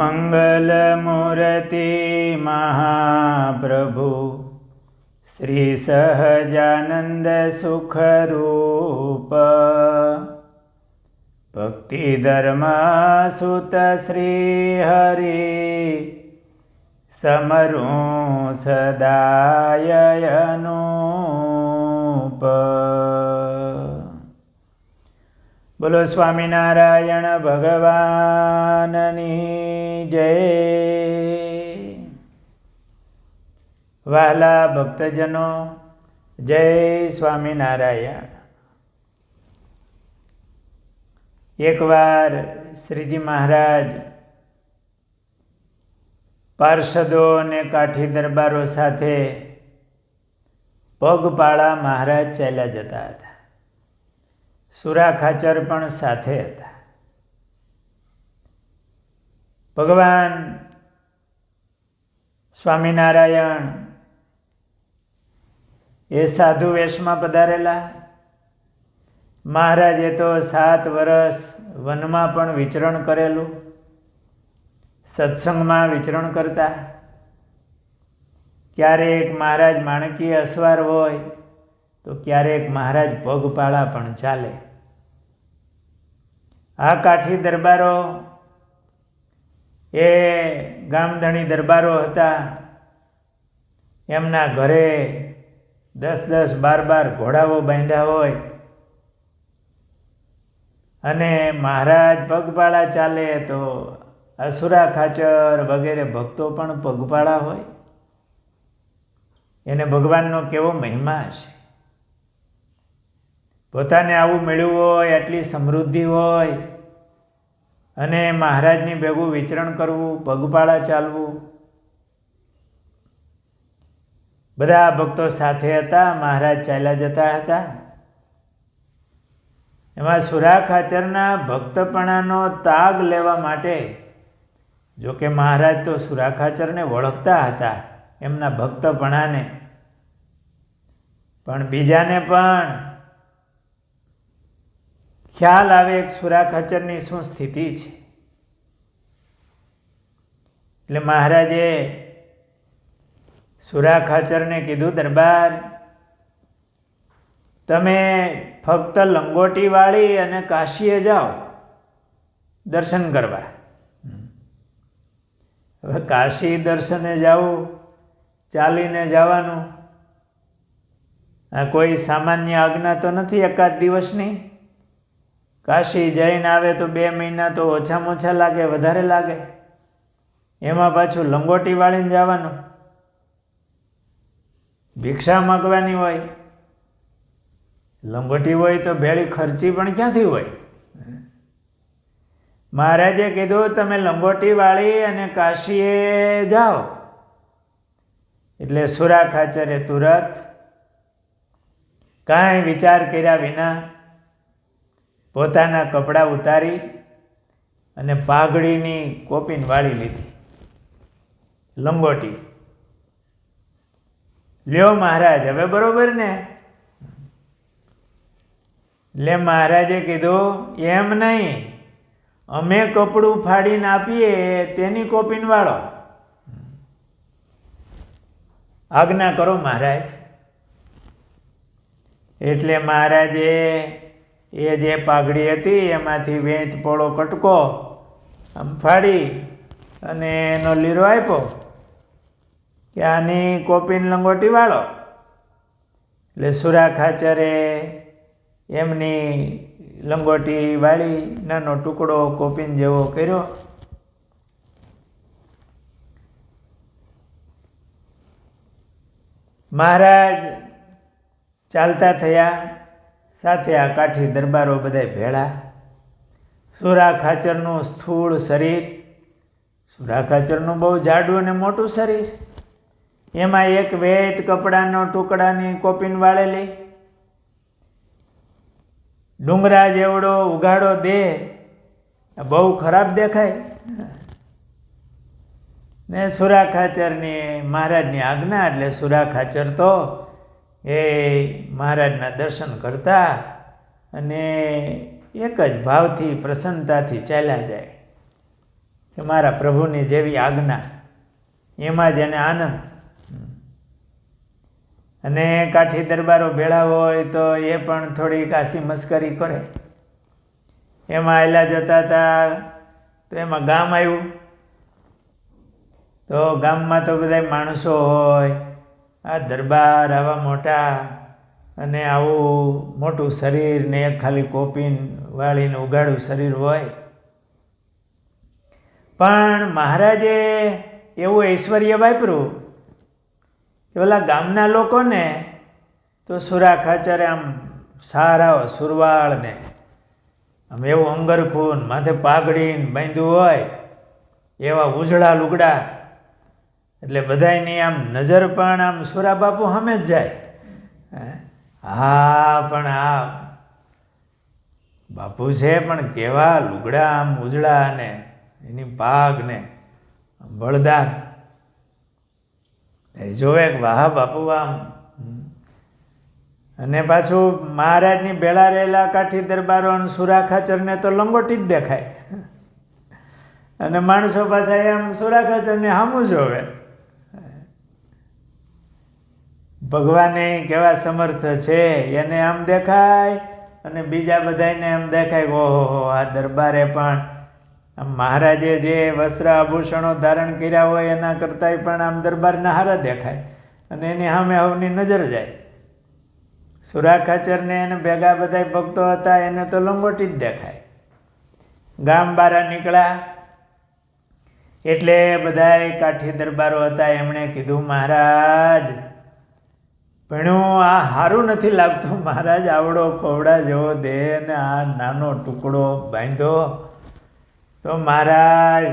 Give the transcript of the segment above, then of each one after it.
मङ्गलमुरति महाप्रभु। श्रीसहजानन्दसुखरूप। भक्तिधर्मासुत श्रीहरि समरु सदा यनोप બોલો સ્વામિનારાયણ ભગવાનની જય. વહાલા ભક્તજનો, જય સ્વામિનારાયણ. એકવાર શ્રીજી મહારાજ પાર્ષદો અને કાઠી દરબારો સાથે પગપાળા મહારાજ ચાલ્યા જતા હતા. સુરા ખાચર પણ સાથે હતા. ભગવાન સ્વામિનારાયણ એ સાધુ વેશમાં પધારેલા. મહારાજે તો સાત વર્ષ વનમાં પણ વિચરણ કરેલું. સત્સંગમાં વિચરણ કરતા. ક્યારેક મહારાજ માણકી અસવાર હોય તો ક્યારેક મહારાજ પગપાળા પણ ચાલે. આ કાઠી દરબારો એ ગામધણી દરબારો હતા. એમના ઘરે દસ દસ બાર બાર ઘોડાઓ બાંધ્યા હોય. અને મહારાજ પગપાળા ચાલે તો અસુરા ખાચર વગેરે ભક્તો પણ પગપાળા હોય. એને ભગવાનનો કેવો મહિમા છે પોતાને આવું મળ્યું હોય, આટલી સમૃદ્ધિ હોય, અને મહારાજની ભેગું વિચરણ કરવું, પગપાળા ચાલવું. બધા ભક્તો સાથે હતા, મહારાજ ચાલ્યા જતા હતા. એમાં સુરા ખાચરના ભક્તપણાનો તાગ લેવા માટે જો કે મહારાજ તો સુરા ખાચરને ઓળખતા હતા, એમના ભક્તપણાને. પણ બીજાને પણ ખ્યાલ આવે એક સુરા ખાચરની શું સ્થિતિ છે? એટલે મહારાજે સુરા ખાચરને કીધું, દરબાર, તમે ફક્ત લંગોટી વાળી અને કાશીએ જાઓ, દર્શન કરવા. હવે કાશી દર્શને જવું, ચાલીને જવાનું, આ કોઈ સામાન્ય આજ્ઞા તો નથી એકાદ દિવસની? કાશી જઈને આવે તો બે મહિના તો ઓછામાં ઓછા લાગે, વધારે લાગે. એમાં પાછું લંગોટી વાળીને જવાનું. ભિક્ષા માગવાની હોય. લંગોટી હોય તો ભેળી ખર્ચી પણ ક્યાંથી હોય? મહારાજે કીધું, તમે લંગોટી વાળી અને કાશીએ જાઓ. એટલે સુરા ખાચરે તુરત કાંઈ વિચાર કર્યા વિના પોતાના કપડાં ઉતારી અને પાઘડીની કોપીન વાળી લીધી. લંગોટી લ્યો મહારાજ, હવે બરોબર ને? લે મહારાજે કીધું, એમ નહીં. અમે કપડું ફાડીને આપીએ, તેની કોપીન વાળો. આજ્ઞા કરો મહારાજ. એટલે મહારાજે એ જે પાઘડી હતી, એમાંથી વેંચ પોળો, કટકો આમ ફાડી અને એનો લીરો આપ્યો કે આની કોપીન લંગોટી વાળો. એટલે સુરા ખાચરે એમની લંગોટી વાળી નાનો ટુકડો કોપીન જેવો કર્યો. મહારાજ ચાલતા થયા. સાથે આ કાઠી દરબારો બધા ભેળા. સુરા ખાચરનું સ્થૂળ શરીર. સુરા ખાચરનું બહુ જાડું અને મોટું શરીર. એમાં એક વેત કપડાનો ટુકડાની કોપીન વાળેલી. ડુંગરા જેવડો ઉગાડો દેહ બહુ ખરાબ દેખાય. ને સુરા ખાચરની મહારાજની આજ્ઞા એટલે સુરા ખાચર તો એ મહારાજના દર્શન કરતા અને એક જ ભાવથી પ્રસન્નતાથી ચાલ્યા જાય. કે મારા પ્રભુની જેવી આજ્ઞા, એમાં જ એને આનંદ. અને કાઠી દરબારો ભેળા હોય તો એ પણ થોડી કાશી મસ્કરી કરે. એમાં આયલા જતા હતા તો એમાં ગામ આવ્યું. તો ગામમાં તો બધા માણસો હોય આ દરબાર આવા મોટા અને આવું મોટું શરીર ને એક ખાલી કોપીન વાળીને ઉગાડું શરીર હોય. પણ મહારાજે એવું ઐશ્વર્ય વાપર્યું કે ઓલા ગામના લોકોને તો સુરા ખાચરે આમ સારા સુરવાળને. આમ એવું અંગરખૂન માથે પાઘડીને બાંધ્યું હોય, એવા ઉજળા લુગડા એટલે બધાયની આમ નજર પણ આમ સુરા બાપુ સામે જ જાય હે? પણ આ બાપુ છે, પણ કેવા લુગડા આમ ઉજળા ને એની પાગ ને બળદાર એ જોવે વાહ બાપુ આમ. અને પાછું મહારાજની ભેળા રહેલા કાઠી દરબારો અને સુરા ખાચરને તો લંગોટી જ દેખાય અને માણસો પાછા એમ સુરા ખાચરને સામું જોવે ભગવાને કેવા સમર્થ છે? એને આમ દેખાય અને બીજા બધાને આમ દેખાય ઓહો આ દરબારે પણ આમ મહારાજે જે વસ્ત્ર આભૂષણો ધારણ કર્યા હોય એના કરતાંય પણ આમ દરબારના હારા દેખાય અને એની સામે હવની નજર જાય. સુરા ખાચરને એને ભેગા બધા ભક્તો હતા, એને તો લંગોટી જ દેખાય. ગામ બારા નીકળ્યા. એટલે બધાય કાઠી દરબારો હતા, એમણે કીધું, મહારાજ ભણ્યું, આ સારું નથી લાગતું. મહારાજ, આવડો ખોવડા જેવો દેહ ને આ નાનો ટુકડો બાંધો. તો મહારાજ,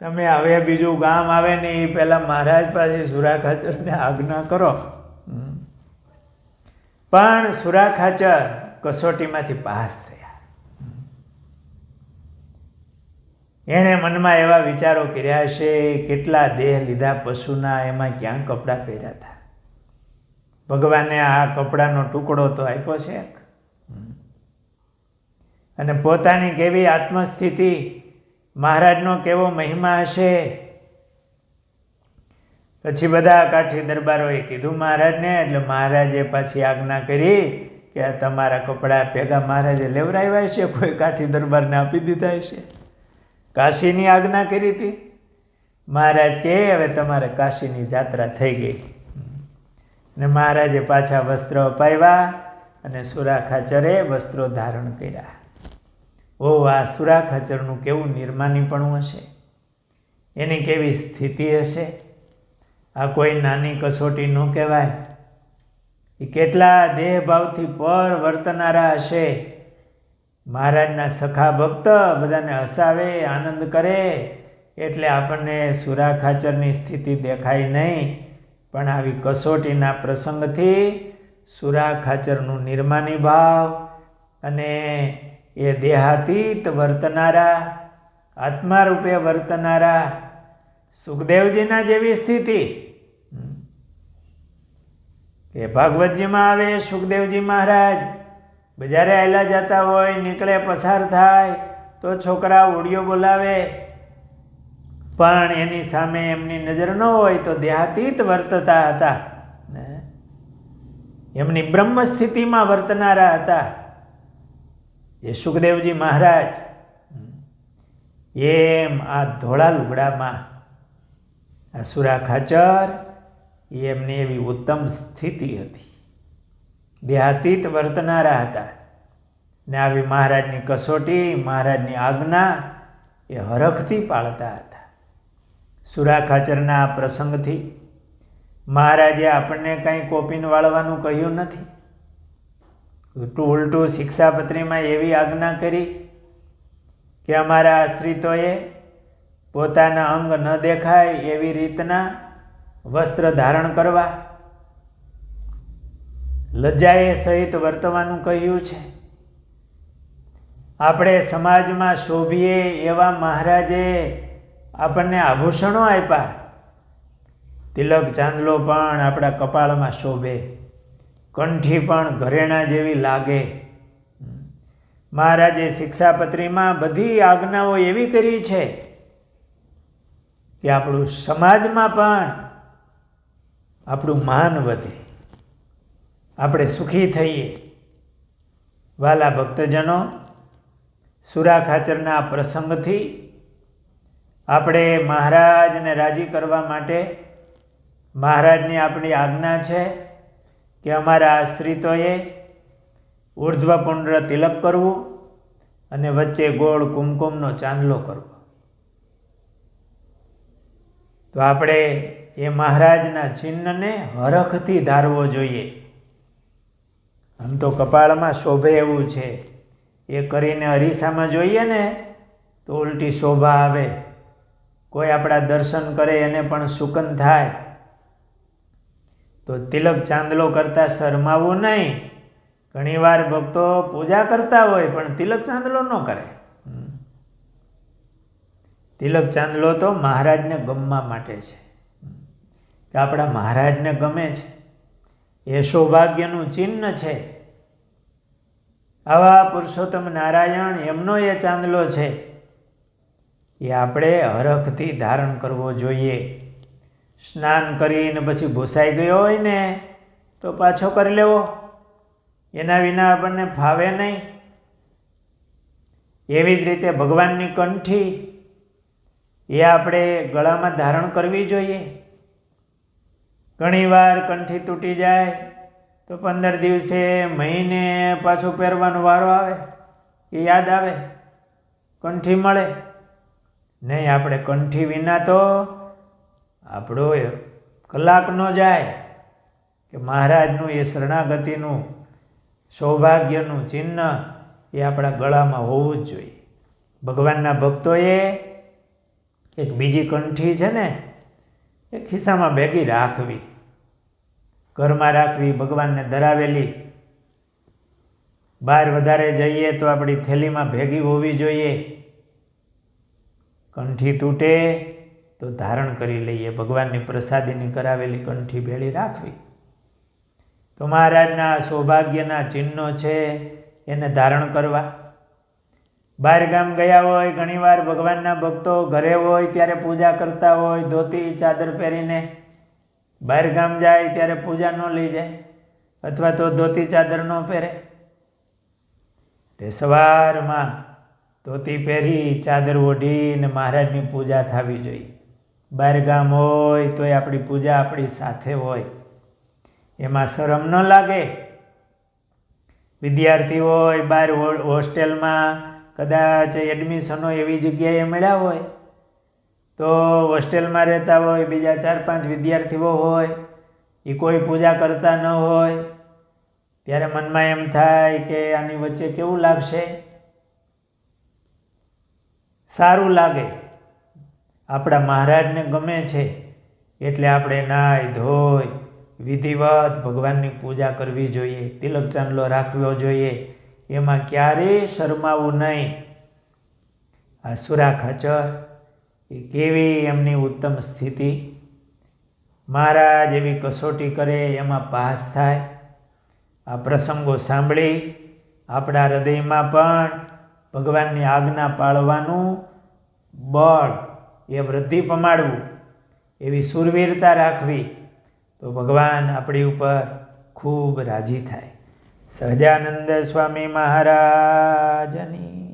તમે હવે બીજું ગામ આવે ને એ પહેલાં મહારાજ પાછી સુરા ખાચરને આજ્ઞા કરો. પણ સુરા ખાચર કસોટીમાંથી પાસ થયા. એણે મનમાં એવા વિચારો કર્યા છે, કેટલા દેહ લીધા પશુના, એમાં ક્યાં કપડાં પહેર્યા હતા? ભગવાને આ કપડાનો ટુકડો તો આપ્યો છે. અને પોતાની કેવી આત્મસ્થિતિ, મહારાજનો કેવો મહિમા હશે? પછી બધા કાઠી દરબારોએ કીધું, મહારાજને, એટલે મહારાજે પાછી આજ્ઞા કરી કે તમારા કપડાં ભેગા મહારાજે લેવરાવ્યા છે કોઈ કાઠી દરબારને આપી દીધા છે કાશીની આજ્ઞા કરી હતી. મહારાજ કે, હવે તમારે કાશીની જાત્રા થઈ ગઈ. ને મહારાજે પાછા વસ્ત્ર અપાવ્યા અને સુરા ખાચરે વસ્ત્રો ધારણ કર્યા. ઓ, આ સુરા ખાચરનું કેવું નિર્માનીપણું હશે? એની કેવી સ્થિતિ હશે? આ કોઈ નાની કસોટી ન કહેવાય. એ કેટલા દેહભાવથી પર વર્તનારા હશે? મહારાજના સખા ભક્ત બધાને હસાવે, આનંદ કરે, એટલે આપણને સુરા ખાચરની સ્થિતિ દેખાય નહીં. પણ આવી કસોટીના પ્રસંગથી સુરા ખાચરનું નિર્માની ભાવ અને એ દેહાતીત વર્તનારા આત્મા રૂપે વર્તનારા સુખદેવજીના જેવી સ્થિતિ. કે ભાગવતજીમાં આવે, સુખદેવજી મહારાજ, બજારે આવેલા જતા હોય, નીકળે પસાર થાય, તો છોકરા ઓડિયો બોલાવે પણ એની સામે એમની નજર ન હોય તો દેહાતીત વર્તતા હતા. એમની બ્રહ્મ સ્થિતિમાં વર્તનારા હતા. એ સુખદેવજી મહારાજ, એમ આ ધોળા લુગડામાં, આ સુરા ખાચર એમની એવી ઉત્તમ સ્થિતિ હતી. દેહાતીત વર્તનારા હતા. ને આવી મહારાજની કસોટી, મહારાજની આજ્ઞા એ હરખથી પાળતા હતા. સુરા ખાચરના આ પ્રસંગથી મહારાજે આપણને કંઈ કોપીન વાળવાનું કહ્યું નથી. ઉલટું ઉલટું શિક્ષાપત્રીમાં એવી આજ્ઞા કરી કે અમારા આશ્રિતોએ પોતાના અંગ ન દેખાય એવી રીતના વસ્ત્ર ધારણ કરવા. લજ્જાએ સહિત વર્તવાનું કહ્યું છે. આપણે સમાજમાં શોભીએ એવા મહારાજે આપણને આભૂષણો આપ્યા તિલક ચાંદલો પણ આપણા કપાળમાં શોભે. કંઠી પણ ઘરેણા જેવી લાગે. મહારાજે શિક્ષાપત્રીમાં બધી આજ્ઞાઓ એવી કરી છે કે આપણું સમાજમાં પણ આપણું માન વધે. આપણે સુખી થઈએ. વાલા ભક્તજનો, સુરા ખાચરના પ્રસંગથી આપણે મહારાજને રાજી કરવા માટે મહારાજની આપણી આજ્ઞા છે કે અમારા આશ્રિતોએ ઉર્ધ્વપુંડ્ર તિલક કરવું અને વચ્ચે ગોળ કુમકુમનો ચાંદલો કરવો. તો આપણે એ મહારાજના ચિહ્નને હરખથી ધારવો જોઈએ. આમ તો કપાળમાં શોભે એવું છે. એ કરીને અરીસામાં જોઈએ ને, તો ઉલટી શોભા આવે. કોઈ આપણા દર્શન કરે એને પણ સુકન થાય. તો તિલક ચાંદલો કરતાં શરમાવું નહીં. ઘણીવાર ભક્તો પૂજા કરતા હોય પણ તિલક ચાંદલો ન કરે. તિલક ચાંદલો તો મહારાજને ગમવા માટે છે. કે આપણા મહારાજને ગમે છે. એ સૌભાગ્યનું ચિહ્ન છે. આવા પુરુષોત્તમ નારાયણ એમનો એ ચાંદલો છે. એ આપણે હરખથી ધારણ કરવો જોઈએ. સ્નાન કરીને પછી ભૂસાઈ ગયો હોય ને, તો પાછો કરી લેવો. એના વિના આપણને ફાવે નહીં. એવી જ રીતે ભગવાનની કંઠી, એ આપણે ગળામાં ધારણ કરવી જોઈએ. ઘણીવાર કંઠી તૂટી જાય, તો પંદર દિવસે, મહિને પાછું પહેરવાનો વારો આવે. એ યાદ આવે. કંઠી મળે. નહીં, આપણે કંઠી વિના તો આપણો કલાક ન જાય. કે મહારાજનું એ શરણાગતિનું, સૌભાગ્યનું ચિહ્ન એ આપણા ગળામાં હોવું જ જોઈએ. ભગવાનના ભક્તોએ એક બીજી કંઠી છે ને, એ ખિસ્સામાં ભેગી રાખવી. ઘરમાં રાખવી, ભગવાનને ધરાવેલી. બહાર વધારે જઈએ તો આપણી થેલીમાં ભેગી હોવી જોઈએ. કંઠી તૂટે તો ધારણ કરી લઈએ, ભગવાનની પ્રસાદીની કરાવેલી કંઠી ભેળી રાખવી. તો મહારાજના સૌભાગ્યના ચિહ્નો છે એને ધારણ કરવા. બહાર ગામ ગયા હોય, ઘણીવાર ભગવાનના ભક્તો ઘરે હોય ત્યારે પૂજા કરતા હોય, ધોતી, ચાદર પહેરીને બહાર ગામ જાય ત્યારે પૂજા ન લઈ જાય અથવા તો ધોતી, ચાદર ન પહેરે. તે સવારમાં ધોતી પહેરી ચાદર ઓઢીને મહારાજની પૂજા થવી જોઈએ. બહાર ગામ હોય તોય આપણી પૂજા આપણી સાથે હોય. એમાં શરમ ન લાગે. વિદ્યાર્થી હોય બહાર હોસ્ટેલમાં કદાચ એડમિશનો એવી જગ્યાએ મળ્યા હોય, તો હોસ્ટેલમાં રહેતા હોય, બીજા ચાર પાંચ વિદ્યાર્થીઓ હોય, એ કોઈ પૂજા કરતા ન હોય, ત્યારે મનમાં એમ થાય કે આની વચ્ચે કેવું લાગશે? સારું લાગે. આપણા મહારાજને ગમે છે, એટલે આપણે નાહી ધોઈ વિધિવત ભગવાનની પૂજા કરવી જોઈએ, તિલક ચાંદલો રાખવો જોઈએ. એમાં ક્યારેય શરમાવું નહીં. આ સુરા ખાચર એ કેવી એમની ઉત્તમ સ્થિતિ? મહારાજ એવી કસોટી કરે, એમાં પાસ થાય. આ પ્રસંગો સાંભળી, આપણા હૃદયમાં પણ ભગવાનની આજ્ઞા પાળવાનું બળ એ વૃદ્ધિ પમાડવું, એવી સુરવીરતા રાખવી, તો ભગવાન આપણી ઉપર ખૂબ રાજી થાય. સહજાનંદ સ્વામી મહારાજની